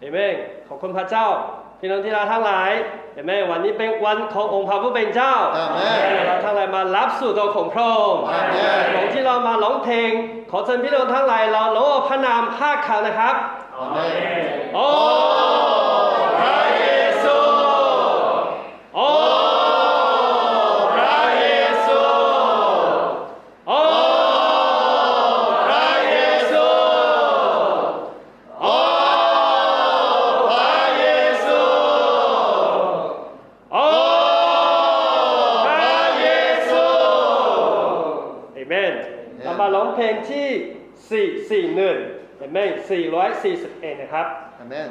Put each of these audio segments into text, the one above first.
เอเมนขอบคุณพระเจ้า พี่น้องที่รักทั้งหลายเอเมนวันนี้เป็นวันขององค์พระผู้เป็นเจ้าเราทั้งหลายมารับสู่ตัวของพระองค์ของที่เรามาร้องเพลง ขอเชิญพี่น้องทั้งหลายเราร้องพระนามภาคเขานะครับโอ ได้ 441 นะครับอเมน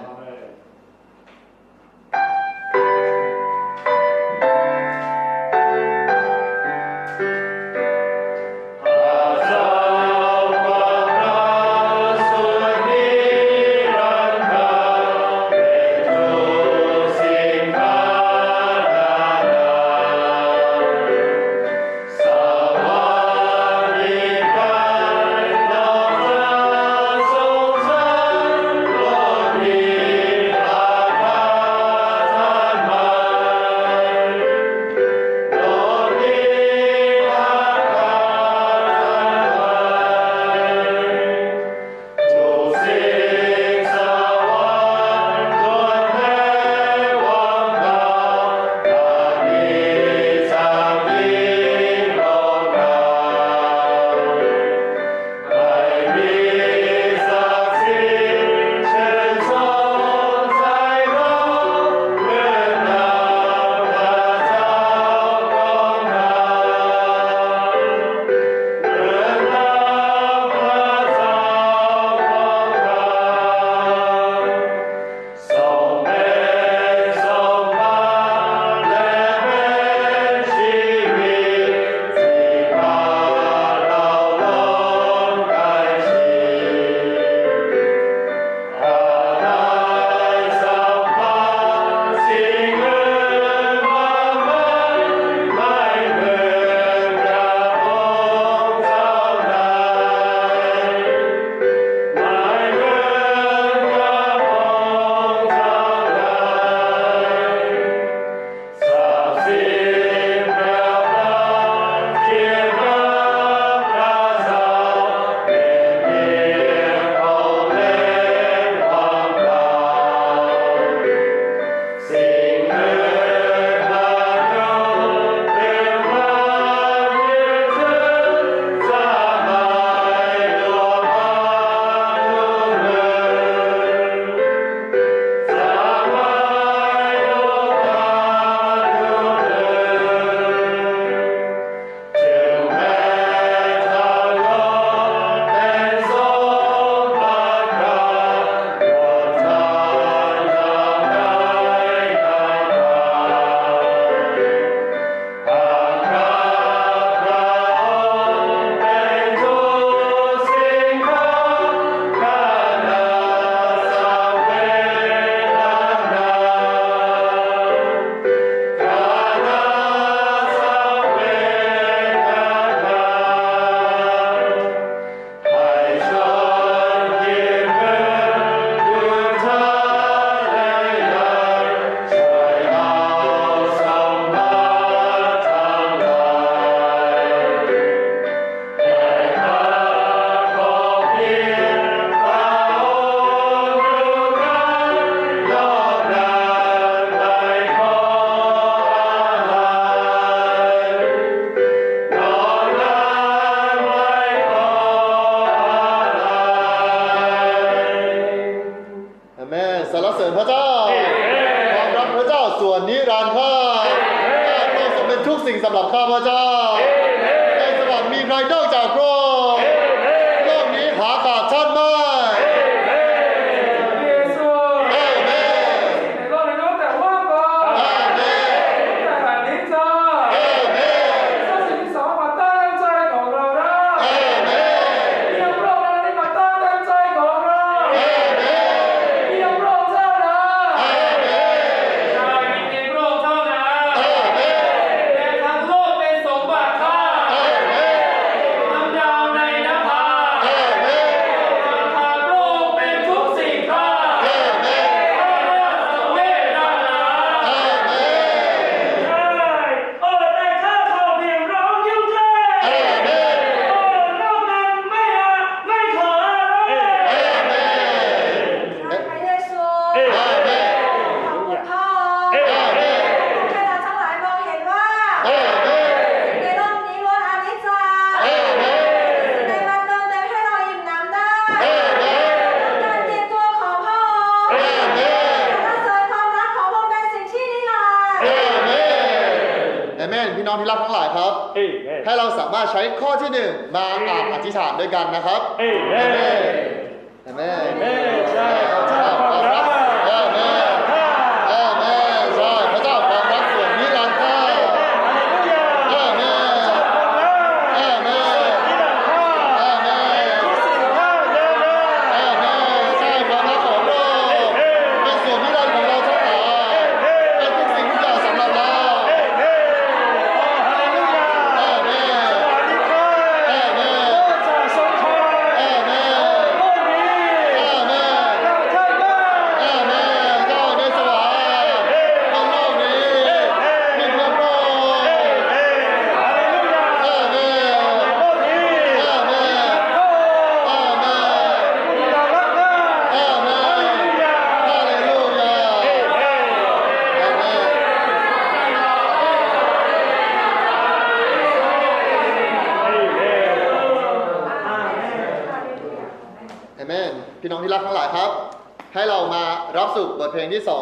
จ้าส่วนนิรันดร์ข้าข้าพระองค์ทรงเป็นทุกสิ่งสำหรับข้าพระเจ้าในสวรรค์มีใครได้ ศาจด้วยกันนะครับ เอ้ย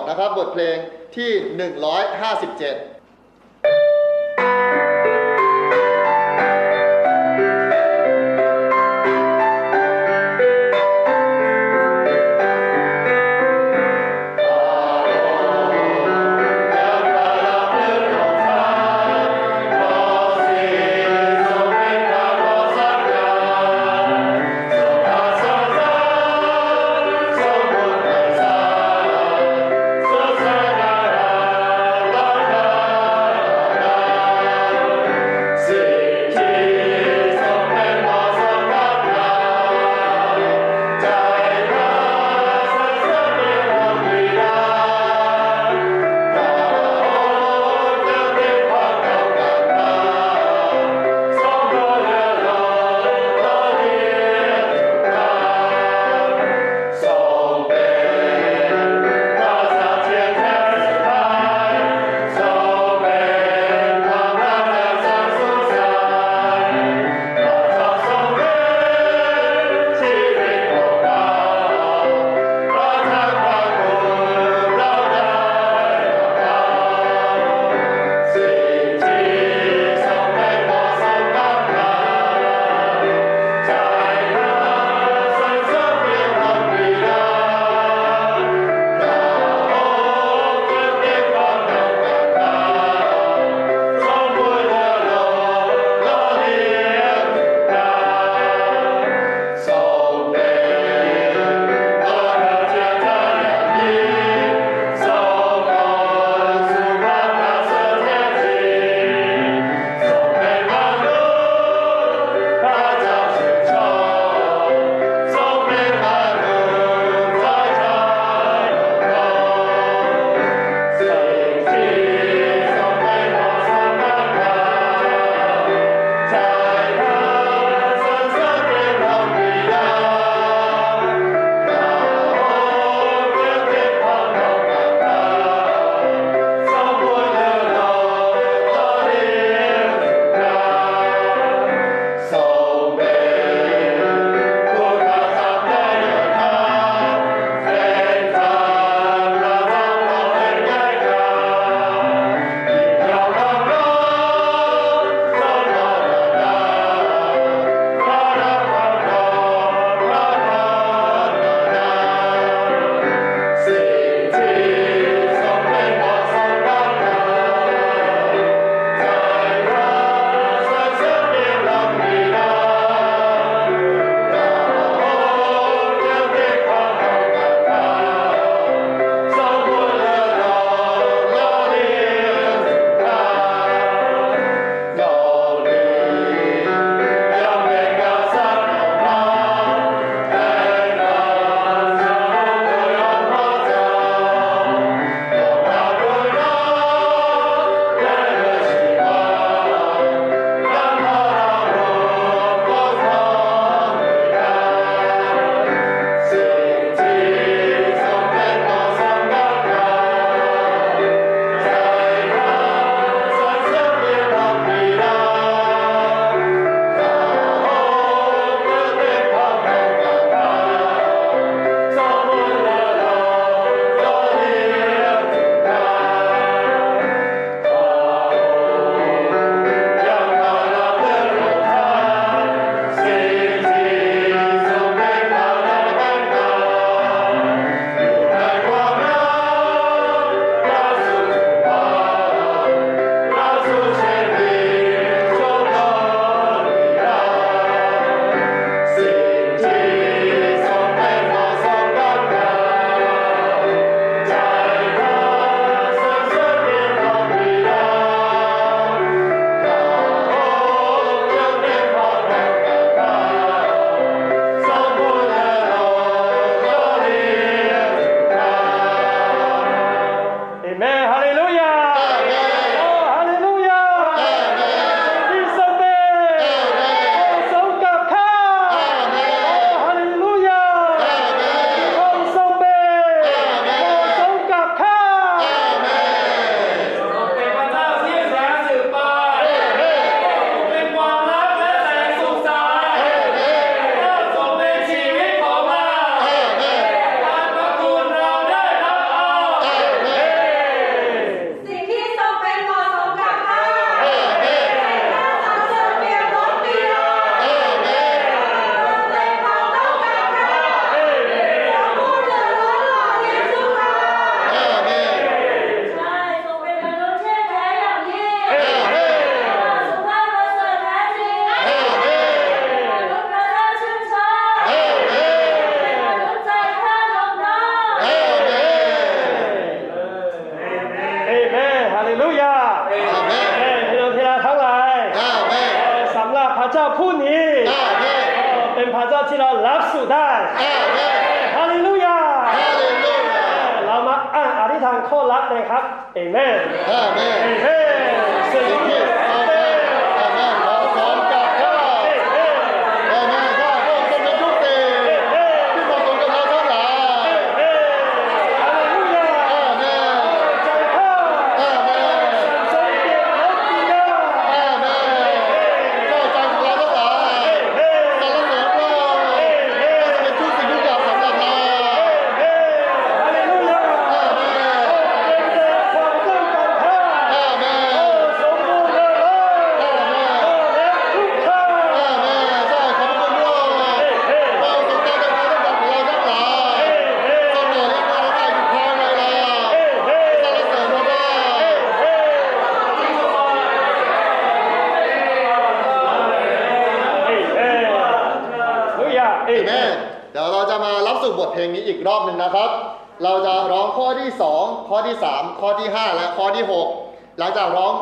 นะครับบทเพลงที่ 157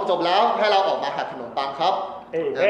จบแล้วให้เราออกมาหาดขนมปังครับ เอ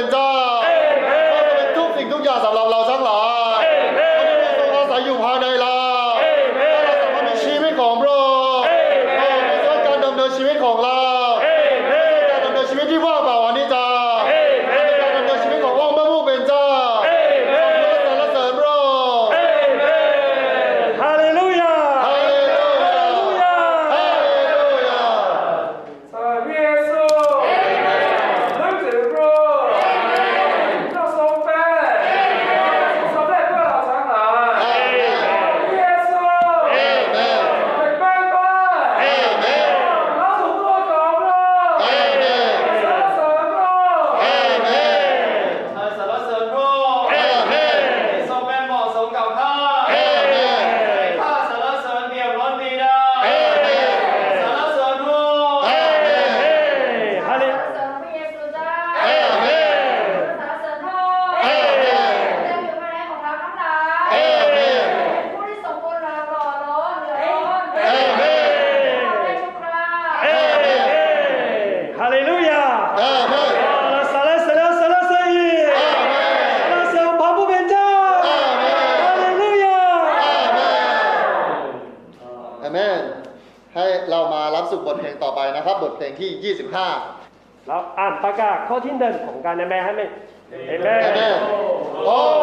verdad ที่หนึ่งของการนะแม่ให้ไหมเอเมน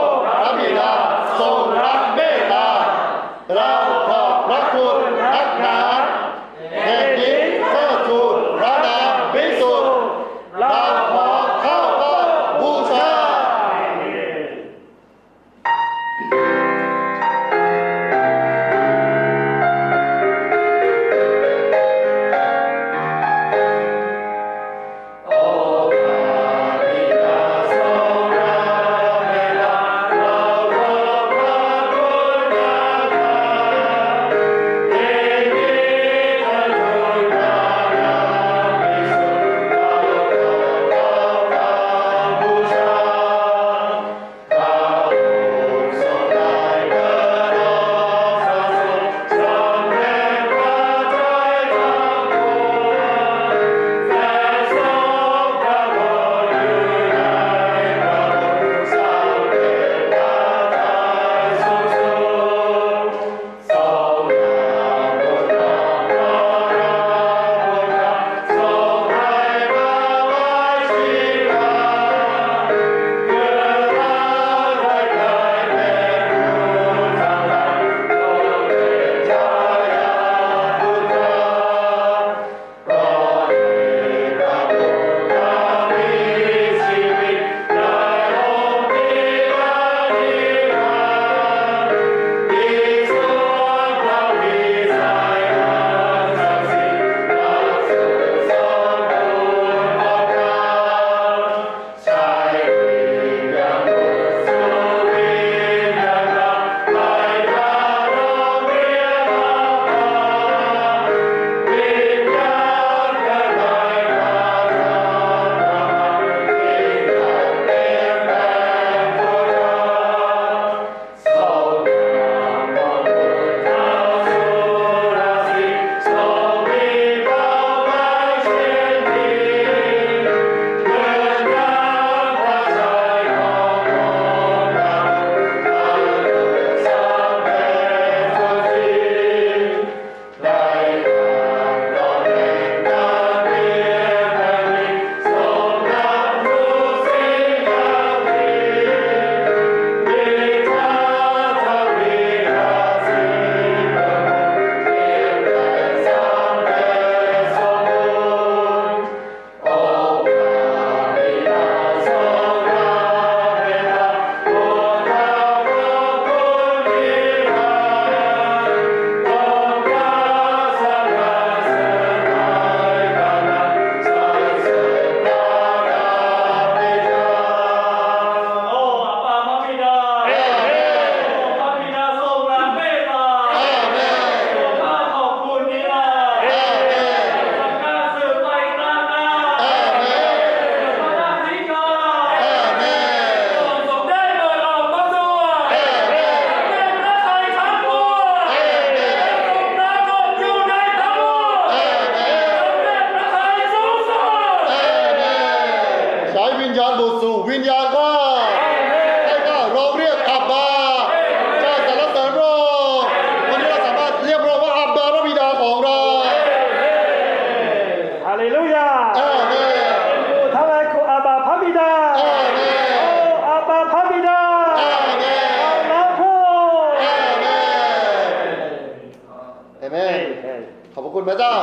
พระคุณพระเจ้า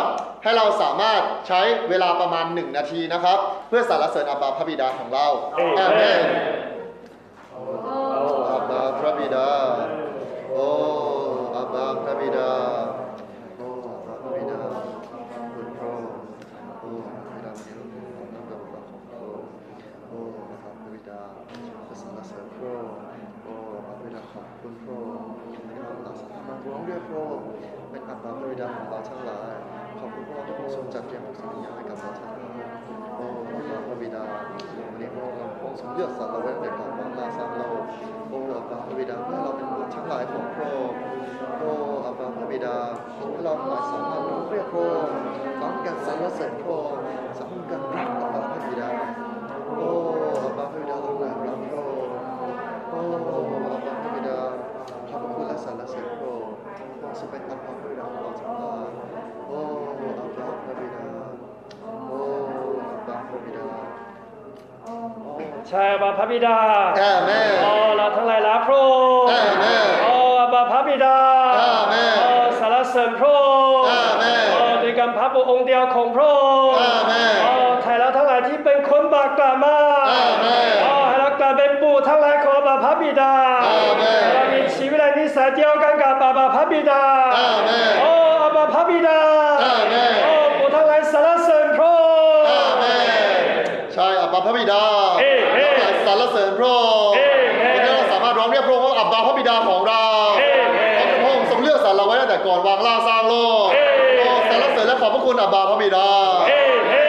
ให้เราสามารถใช้เวลาประมาณหนึ่งนาทีนะครับ เพื่อสรรเสริญอับบาพระบิดาของเราอาเมนอับบาพระบิดาโอ้อับบาพระบิดาโอ้อับบาพระบิดาคุณพระองค์โอ้พระบิดาวันนี้เราขอน้อมรับของพระองค์โอ้อับบาพระบิดาเพื่อสรรเสริญพระองค์โอ้อับบาพระบิดาขอบคุณพระองค์เราเราสามารถร้องเรียกพระองค์เป็นอับบาพระบิดาของเรา ลือกสรรเราไว้ในก่อนวางลาสร้างโลกโอ้อับบาพระบิดาเพื่อเราเป็นบุตรทั้งหลายของพระองค์โอ้อับบาพระบิดาเพื่อเราหลายสามารถเรียกพระองค์ร้องกันสรรเสริญพระองค์สร้างกันรักอับาพระบิดาโอ้อับบาพระบิดาทั้งหลายรักพระองค์โอ้อับบาพระบิดาขอบคุณและสรรเสริญพระองค์พระองค์ทรงเป็นอับบาพระบิดาของเราทั้งหลายโอ้อับบาพระบิดาโอ้อับบาพระบิดา ใช่อาบาพระบิดาอาเมนโอ้เราทั้งหลายรักพระองค์อาเมนโอ้อาบาพระบิดาอาเมนโอ้สรรเสริญพระองค์อาเมนโอ้ด้วยกันพระองค์เดียวของพระองค์อาเมนโอ้ไทยเราทั้งหลายที่เป็นคนบาปกล่าวมาอาเมนโอ้ให้เรากลายเป็นปู่ทั้งหลายของอาบาพระบิดาอาเมนให้เรามีชีวิตและนิสัยเดียวกันกับอาบาพระบิดาอาเมนโอ้อาบาพระบิดาอาเมนโอ้ปู่ทั้งหลายสรรเสริญพระองค์อาเมนใช่อับบาพระบิดาเอ่ เอ่เราสรรเสริญพระองค์เอ่เอ่วันนี้เราสามารถร้องเรียกพระองค์ว่าอับบาพระบิดาของเราเอ่เอ่เพราะพระองค์ทรงเลือกสรรเราไว้ตั้งแต่ก่อนวางล่างสร้างโลกเอ่โอ้สรรเสริญและขอบพระคุณอับบาพระบิดาเอ้เอ้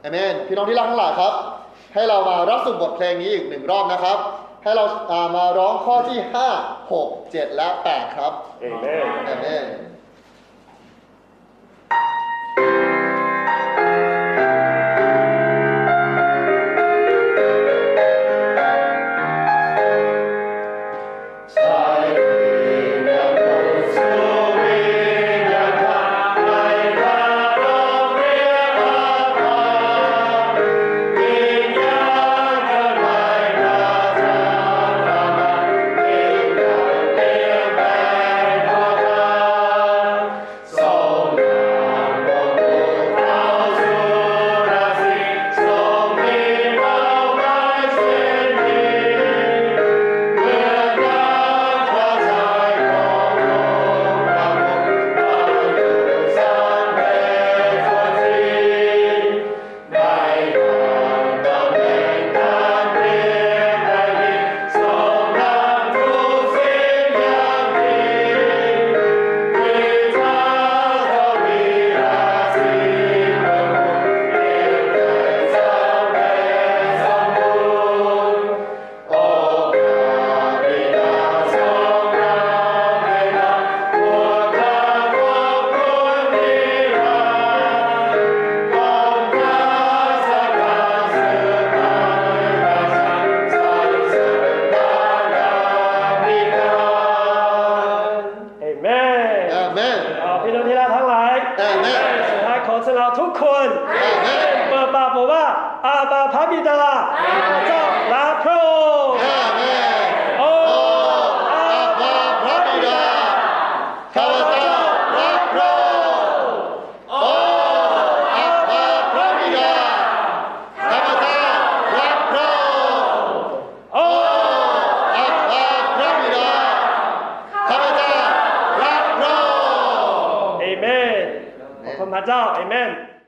เอเมนพี่น้องที่รักทั้งหลายครับ ให้เรามารับสู่บทเพลงนี้อีกหนึ่งรอบนะครับ ให้เราอ่ามาร้องข้อที่ 5 6 7 และ 8 ครับเอเมนเอเมน